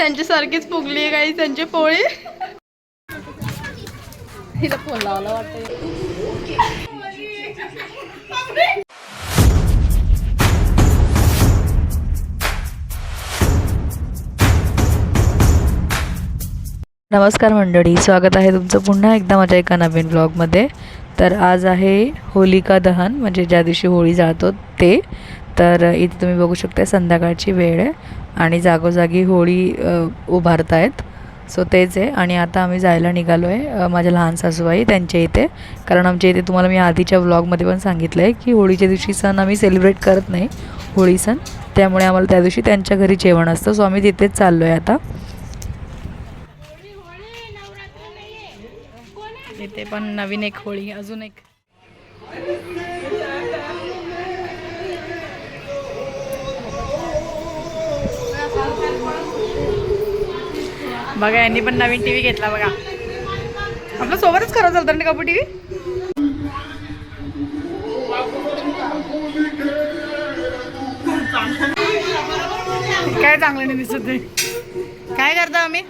त्यांच्यासारखीच फुगली आहे काही त्यांची पोळी. तिला फोन लावला वाटतं नमस्कार मंडळी स्वागत आहे तुमचं पुन्हा एकदा माझ्या एका नवीन ब्लॉगमध्ये तर आज आहे होलिका दहन म्हणजे ज्या दिवशी होळी जाळतो ते. तर इथे तुम्ही बघू शकता संध्याकाळची वेळ आहे. आणि जागोजागी होळी उभारत आहेत सो तेच आहे. आणि आता आम्ही जायला निघालो आहे माझ्या लहान सासूबाई त्यांच्या इथे. कारण आमच्या इथे तुम्हाला मी आधीच्या व्लॉगमध्ये पण सांगितलं आहे की होळीच्या दिवशी सण आम्ही सेलिब्रेट करत नाही होळी सण. त्यामुळे आम्हाला त्या दिवशी त्यांच्या घरी जेवण असतं. सो आम्ही तिथेच चाललो आहे आता. इथे पण नवीन एक होळी अजून एक. बघा यांनी पण नवीन टीव्ही घेतला बघा. आपल्या सोबतच खरं चालतं ना कापू टीव्ही? काय चांगलं नाही दिसत ते. काय करता आम्ही?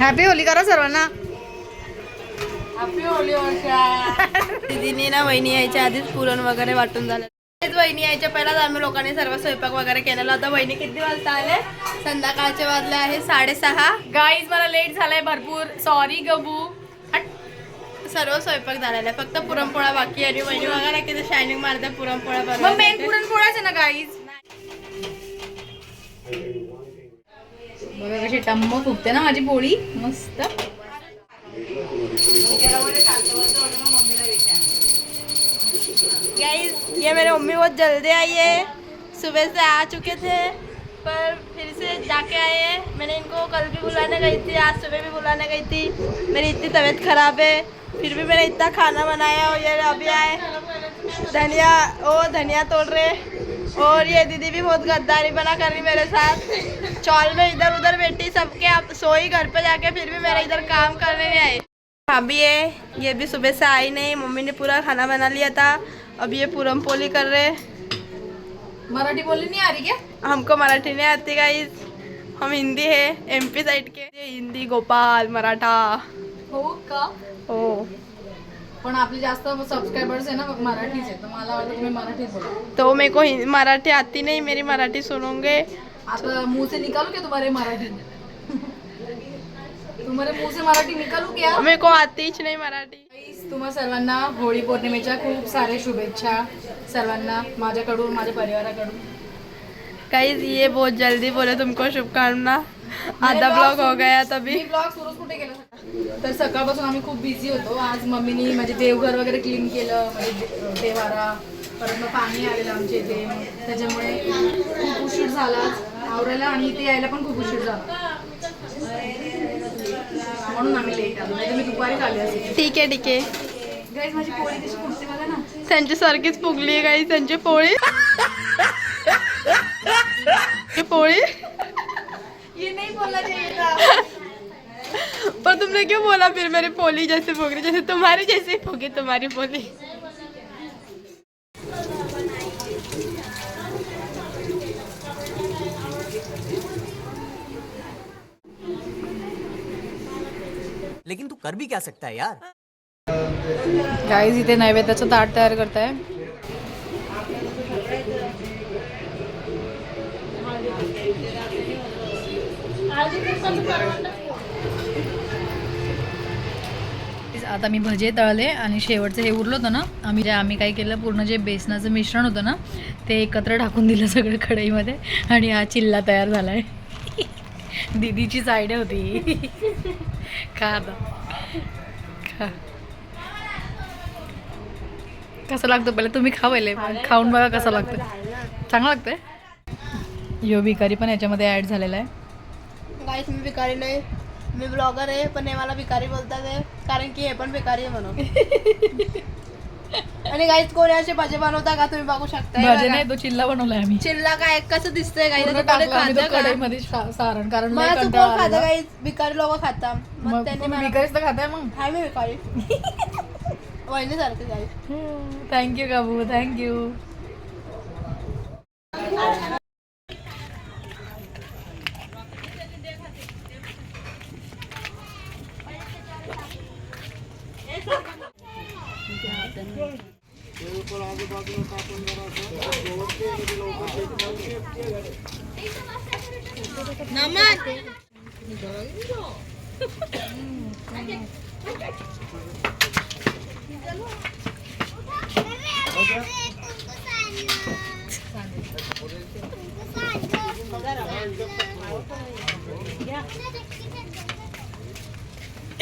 हॅपी होली करा सर्वांना. दीदीने ना वहिनी यायच्या आधीच पुरण वगैरे वाटून झालं. वहिनी यायच्या पहिलाच आम्ही लोकांनी सर्व स्वयंपाक वगैरे केलेला होता. वहिनी किती वाजता आले संध्याकाळचे वाजले आहे साडेसहा. गाईज मला लेट झालाय भरपूर. सॉरी गबू. सर्व स्वयंपाक झालेला आहे. फक्त पुरणपोळा बाकी आणि वहिनी वगैरे किती शायनिंग मारते पुरणपोळा बरोबर मेन पुरणपोळाच आहे ना गाईज बघा कशी टम्म फुगते ना माझी पोळी. मस्त. गाइस ये मेरे मम्मी बहुत जल्दी आई है। सुबह से आ चुके थे, पर फिर से जाके आए हैं। मैंने इनको कल भी बुलाने गई थी, आज सुबह भी बुलाने गई थी। मेरी इतनी तबीयत ख़राब है, फिर भी मैंने इतना खाना बनाया और ये अभी आए। धनिया, ओ, धनिया तोड़ रहे और ये दीदी भी बहुत गद्दारी बना कर रही मेरे साथ। चौल में इधर उधर बैठी, सबके आप सोई घर पे जाके फिर भी मेरा इधर काम करने नहीं आई भाभी है ये भी सुबह से आई नहीं मम्मी ने पूरा खाना बना लिया था अब ये पूरम पोली कर रहे मराठी बोलली नाही आ रही क्या? हमको मराठी नहीं आती गाइस हम हिंदी है एमपी साइड के। हिंदी गोपाल मराठा। हो का? हो। पण आपले जास्त सबस्क्रायबर्स आहे ना मराठीच आहे. तर मला वाटतं तुम्ही मराठीच बोला. तो मेरे को हिं- मराठी आती नहीं मेरी मराठी सुनोगे। आता मुंह से निकालू क्या तुम्हारे मराठी तुम्हारे मुंह से मराठी निकालू क्या? मेरे को आतीच नहीं मराठी. तुम्हा सर्वांना होळी पौर्णिमेच्या खूप सारे शुभेच्छा सर्वांना माझ्याकडून माझ्या परिवाराकडून. गाइस ये बहुत जल्दी बोले तुमको शुभकामना. आधा ब्लॉग हो गया तभी. ब्लॉग सुरूच कुठे केलं? तर सकाळपासून आम्ही खूप बिझी होतो. आज मम्मीनी म्हणजे देवघर वगैरे क्लीन केलं म्हणजे देवारा परत मग पाणी आलेलं आमच्या इथे. त्याच्यामुळे खूप उशीर झाला. आवरायला आणि इथे यायला पण खूप उशीर झाला. म्हणून आम्ही लेट आलो नाही मी दुपारीच आले असे ठीक आहे ठीक आहे गाईज माझी पोळी कशी फुटते बघा ना। त्यांच्यासारखीच फुगली आहे काही त्यांची पोळी पोळी ये नहीं बोलना चाहिए था। पर तुमने क्यों बोला फिर मेरी पोली जैसे फूक रही जैसे तुम्हारी जैसे फूकी तुम्हारी पोली? लेकिन तू कर भी क्या सकता है यार। गाईज इथे नैवेद्याचं ताट तयार करताय. आता मी भजे तळले आणि शेवटचं हे उरलं होतं ना आम्ही जे आम्ही काय केलं पूर्ण जे बेसनाचं मिश्रण होतं ना ते एकत्र टाकून दिलं सगळं कढईमध्ये आणि हा चिल्ला तयार झाला आहे दिदीचीच आयडिया होती. खा आता खा कसं लागतं? पहिले तुम्ही खा पहिले. खाऊन बघा कसं लागतं. चांगलं लागतंय? यो भिकारी पण याच्यामध्ये ॲड झालेला आहे. गाईस मी भिकारी नाही. मी ब्लॉगर आहे पण हे मला भिकारी बोलतात आहे. कारण की हे पण भिकारी आहे म्हणून. आणि गाईस कोणी असे भजे बनवता का तुम्ही बघू शकता हे भाजी. नाही तो चिल्ला बनवलाय आम्ही. चिल्ला काय? कसं दिसतंय पूर्ण गाईस टाकला आम्ही तो कढईमध्ये शा- सारण कारण लय माझं कंटाळा कोण खाता. गाईस भिकारी लोक खाता मग मग त्यांनी तुम्ही मला भिकारीच तर खाताय मग? हाय मी भिकारी. वहिनी सारखे गाईस थँक्यू काबू. थँक्यू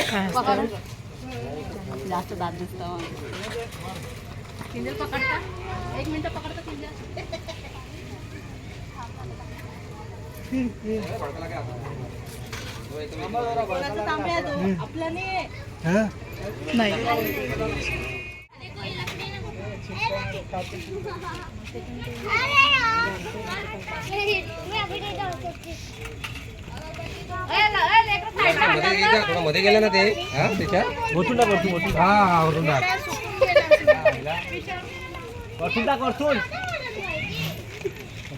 काय असतं जास्त दात दिसतं किंजल पकडता एक मिनिट पकडता किंजल आपल्या नाही मध्ये गेलं ना ते हा त्याच्या बसून टाक वरतून बसून हा हा. वरतून टाक वरतून टाक वरतून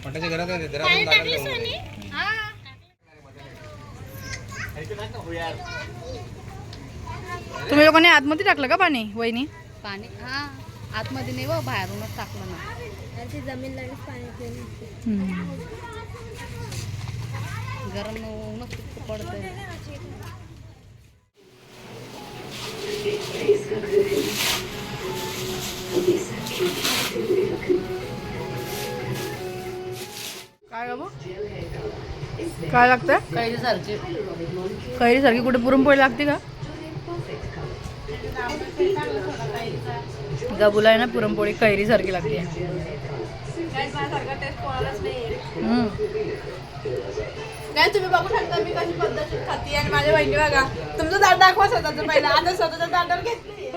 पटाच्या घरात जरा तुम्ही लोकांनी आतमध्ये टाकलं का पाणी वहिनी? पाणी? हा आतमध्ये नाही व बाहेरूनच टाकलं ना. गरम ऊनच खूप पडतंय. काय गं काय लागतं कैरीसारखी. कैरी सारखी कुठे पुरणपोळी लागते का? गबुला आहे ना पुरणपोळी कैरी सारखी लागते. हम्म. काय तुम्ही बघू शकता मी कशी पद्धतीत खाते आणि माझ्या बहिणी बघा. तुमचं दाट दाखवा स्वतःचं पहिलं. आता स्वतःचं दाटावर घेतली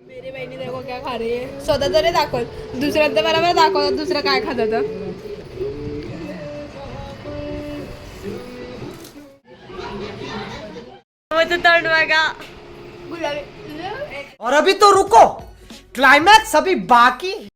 मेरी बहिणी देखो क्या खा रही है. स्वतः तरी दाखवत. दुसऱ्यात तर बरोबर दाखवत दुसरं काय खात होतं तोंड बघा. गुलाबी और अभी तो रुको। क्लाइमैक्स अभी बाकी है।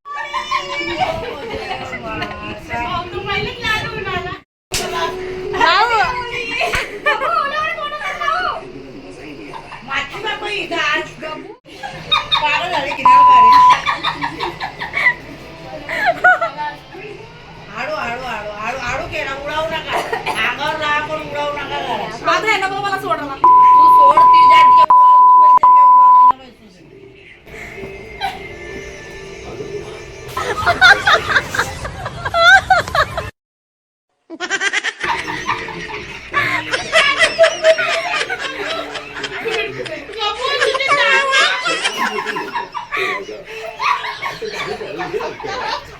माझा आहे ना बघ मला सोडला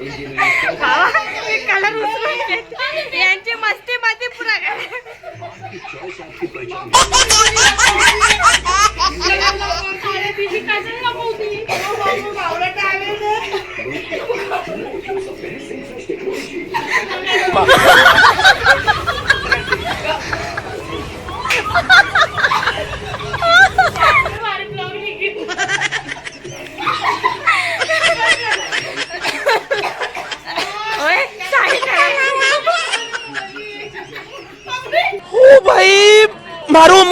এই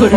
করে।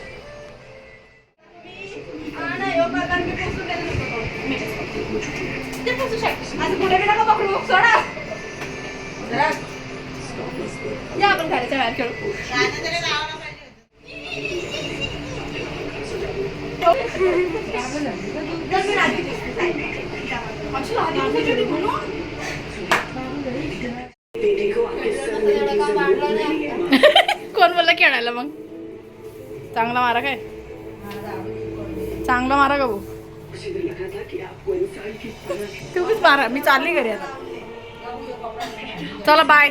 ठरली तुमची तुम्ही पण बाहेर दिसताय या आपण घराच्या बाहेर खेळू कोण बोलला खेळायला मग चांगला मारा काय चांगला मारा का भाऊ तुम्हीच मारा मी चालली घरी आता. चला बाय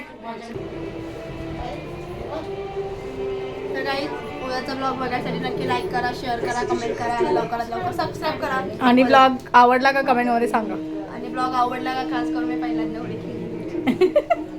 तर काही उद्याचा ब्लॉग बघायसाठी नक्की लाईक करा शेअर करा कमेंट करा आणि लवकरात लवकर सबस्क्राईब करा. आणि ब्लॉग आवडला का कमेंटमध्ये सांगा. आणि ब्लॉग आवडला का खास करून मी पहिल्यांदा उडी